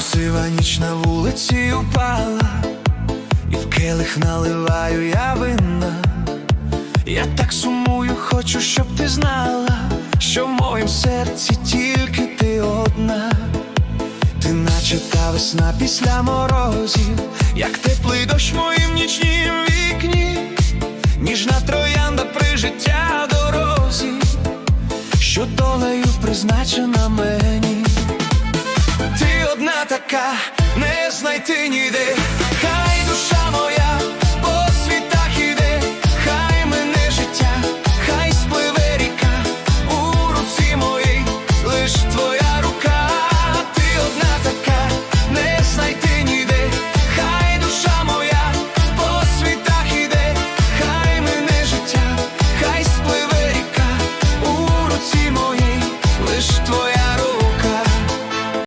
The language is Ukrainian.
Сива ніч на вулиці упала, і в келих наливаю я вина. Я так сумую, хочу, щоб ти знала, що в моїм серці тільки ти одна. Ти наче та весна після морозів, як теплий дощ в моїм нічнім вікні, ніжна троянда при життя дорозі, що долею призначена мені. Така, не знайти ніде,